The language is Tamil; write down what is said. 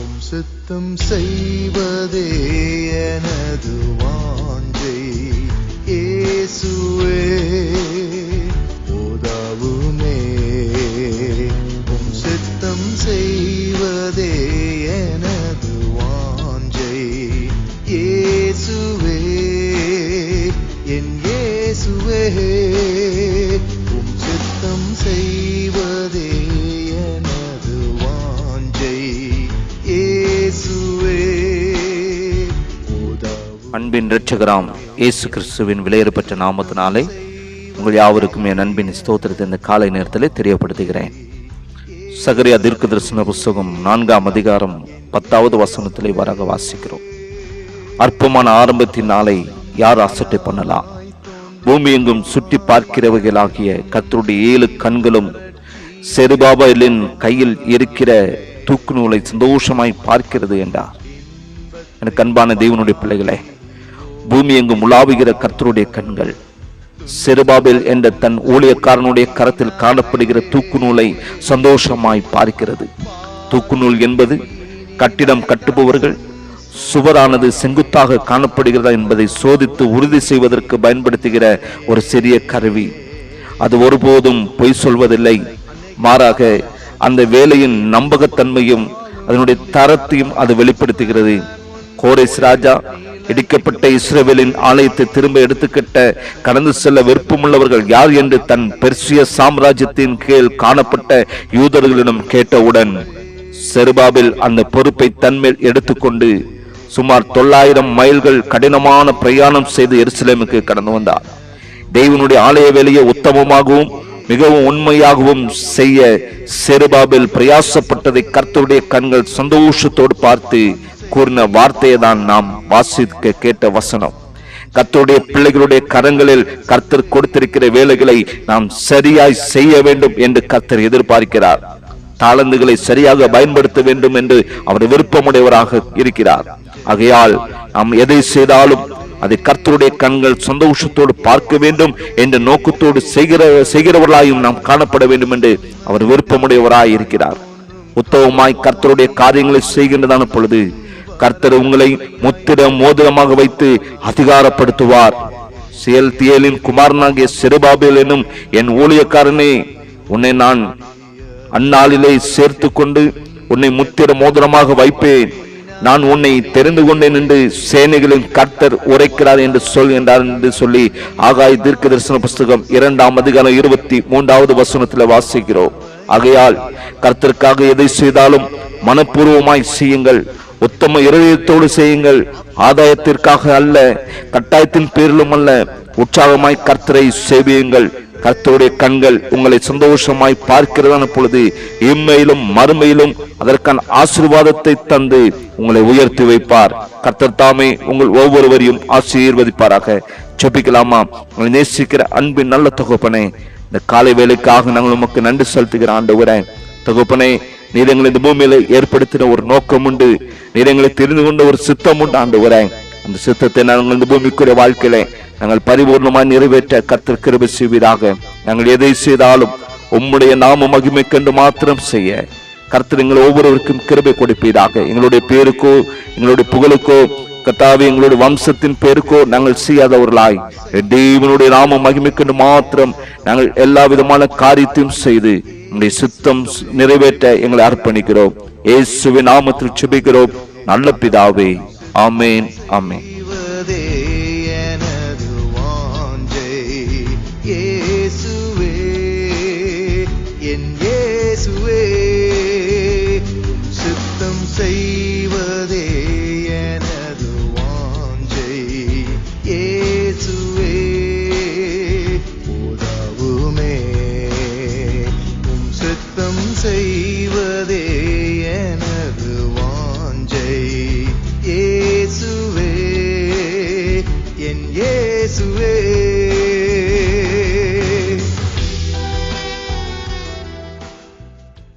உம் சித்தம் செய்வதே எனது வாஞ்சை. இயேசுவே போதாவுமே. உம் சித்தம் செய்வதே எனது வாஞ்சை. இயேசுவே என் இயேசுவே அன்பின் ரட்சகராம் இயேசு கிறிஸ்துவின் விலையேறப்பட்ட நாமத்தினாலே உங்கள் யாவருக்கும் என் அன்பின் ஸ்தோத்திரத்தை இந்த காலை நேரத்தில் தெரியப்படுத்துகிறேன். சகரியா தீர்க்க தரிசன புஸ்தகம் நான்காம் அதிகாரம் பத்தாவது வசனத்திலே வராக வாசிக்கிறோம். அற்பமான ஆரம்பத்தின் நாளை யார் அசட்டை பண்ணலாம்? பூமி எங்கும் சுற்றி பார்க்கிறவைகளாகிய கத்தருடைய ஏழு கண்களும் செருபாபலின் கையில் இருக்கிற தூக்கு நூலை சந்தோஷமாய் பார்க்கிறது என்றார். எனக்கு அன்பான தேவனுடைய பிள்ளைகளே பூமி எங்கும் உலாவுகிற கர்த்தருடைய கண்கள். செருபாபேல் என்ற தன் ஊழியக்காரனுடைய கரத்தில் காணப்படுகிற தூக்கு நூலை சந்தோஷமாய் பார்க்கிறது. தூக்கு நூல் என்பது கட்டிடம் கட்டுபவர்கள் சுவரானது செங்குத்தாக காணப்படுகிறதா என்பதை சோதித்து உறுதி செய்வதற்கு பயன்படுத்துகிற ஒரு சிறிய கருவி. அது ஒருபோதும் பொய் சொல்வதில்லை. மாறாக அந்த வேலையின் நம்பகத்தன்மையும் அதனுடைய தரத்தையும் அது வெளிப்படுத்துகிறது. கோரேஸ் ராஜா இடிக்கப்பட்ட இஸ்ரேவேலின் ஆலயத்தை திரும்ப எடுத்துக்கிட்ட கடந்து செல்ல விருப்பமுள்ளவர்கள் யார் என்று தன் பெர்சிய சாம்ராஜ்யத்தின் கீழ் காணப்பட்ட யூதர்களிடம் கேட்டவுடன் செருபாபில் அந்த பொறுப்பை தன்மேல் எடுத்துக்கொண்டு சுமார் தொள்ளாயிரம் மைல்கள் கடினமான பிரயாணம் செய்து எருசலேமுக்கு கடந்து வந்தார். தெய்வனுடைய ஆலய வேலையை உத்தமமாகவும் மிகவும் உண்மையாகவும் செய்ய செருபாபில் பிரயாசப்பட்டதை கர்த்தருடைய கண்கள் சந்தோஷத்தோடு பார்த்து கூறின வார்த்தையை தான் நாம் வாசிக்க கேட்ட வசனம். கர்த்தருடைய பிள்ளைகளுடைய கரங்களில் கர்த்தர் கொடுத்திருக்கிற வேலைகளை நாம் சரியாய் செய்ய வேண்டும் என்று கர்த்தர் எதிர்பார்க்கிறார். தாளந்துகளை சரியாக பயன்படுத்த வேண்டும் என்று அவர் விருப்பமுடையவராக இருக்கிறார். ஆகையால் நாம் எதை செய்தாலும் அதை கர்த்தருடைய கண்கள் சந்தோஷத்தோடு பார்க்க வேண்டும் என்ற நோக்கத்தோடு செய்கிற செய்கிறவர்களாயும் நாம் காணப்பட வேண்டும் என்று அவர் விருப்பமுடையவராய் இருக்கிறார். உத்தவமாய் கர்த்தருடைய காரியங்களை செய்கின்றதான பொழுது கர்த்தர் உங்களை முத்திரம் மோதிரமாக வைத்து அதிகாரப்படுத்துவார். செயல் தியலின் குமாரனாகிய செருபாபேல் என்னும் என் ஊழியக்காரனே உன்னை நான் அந்நாளிலே சேர்த்து கொண்டு உன்னை முத்திர மோதிரமாக வைப்பேன். நான் உன்னை தெரிந்து கொண்டேன் என்று சேனைகளின் கர்த்தர் உரைக்கிறார் என்று சொல்கின்றார் என்று சொல்லி ஆகாய தீர்க்க தரிசன புஸ்தகம் இரண்டாம் அதிகாரம் இருபத்தி மூன்றாவது வசனத்தில் வாசிக்கிறோம். ஆகையால் கர்த்தருக்காக எதை செய்தாலும் மனப்பூர்வமாய் செய்யுங்கள். உத்தம இருதயத்தோடு செய்யுங்கள். ஆதாயத்திற்காக அல்ல கட்டாயத்தின் பேரிலும் அல்ல. உற்சாகமாய் கர்த்தரை சேவியுங்கள். கர்த்தருடைய கண்கள் உங்களை சந்தோஷமாய் பார்க்கிறதான பொழுது இம்மையிலும் மறுமையிலும் அதற்கான ஆசீர்வாதத்தை தந்து உங்களை உயர்த்தி வைப்பார். கர்த்தர் தாமே உங்கள் ஒவ்வொருவரையும் ஆசீர்வதிப்பாராக. ஜெபிக்கலாமா? உங்களை நேசிக்கிற அன்பின் நல்ல தொகுப்பனே இந்த காலை வேலைக்காக நாங்கள் உமக்கு நன்றி செலுத்துகிற ஆண்டவரே தகப்பனே நீர் எங்களை இந்த பூமியில ஏற்படுத்தின ஒரு நோக்கம் உண்டு. நீர் எங்களை தெரிந்து கொண்ட ஒரு சித்தம் உண்டு ஆண்டவரே. அந்த சித்தத்தை நாங்கள் இந்த பூமிக்குரிய வாழ்க்கையில நாங்கள் பரிபூர்ணமாய் நிறைவேற்ற கர்த்தர் கிருபை செய்வீராக. நாங்கள் எதை செய்தாலும் உம்முடைய நாம மகிமை கண்டு மாத்திரம் செய்ய கர்த்தர் எங்கள் ஒவ்வொருவருக்கும் கிருபை கொடுப்பீராக. எங்களுடைய பேருக்கோ எங்களுடைய புகழுக்கோ கர்த்தாவே எங்களுடைய வம்சத்தின் பேருக்கோ நாங்கள் செய்யாதவர்களாய். தேவனுடைய நாம மகிமைக்கண்டு மாத்திரம் நாங்கள் எல்லா விதமான காரியத்தையும் செய்து உங்களுடைய சித்தம் நிறைவேற்ற எங்களை அர்ப்பணிக்கிறோம். ஏசுவின் நாமத்தில் செபிக்கிறோம். நல்ல பிதாவே. ஆமேன் ஆமேன். despedir.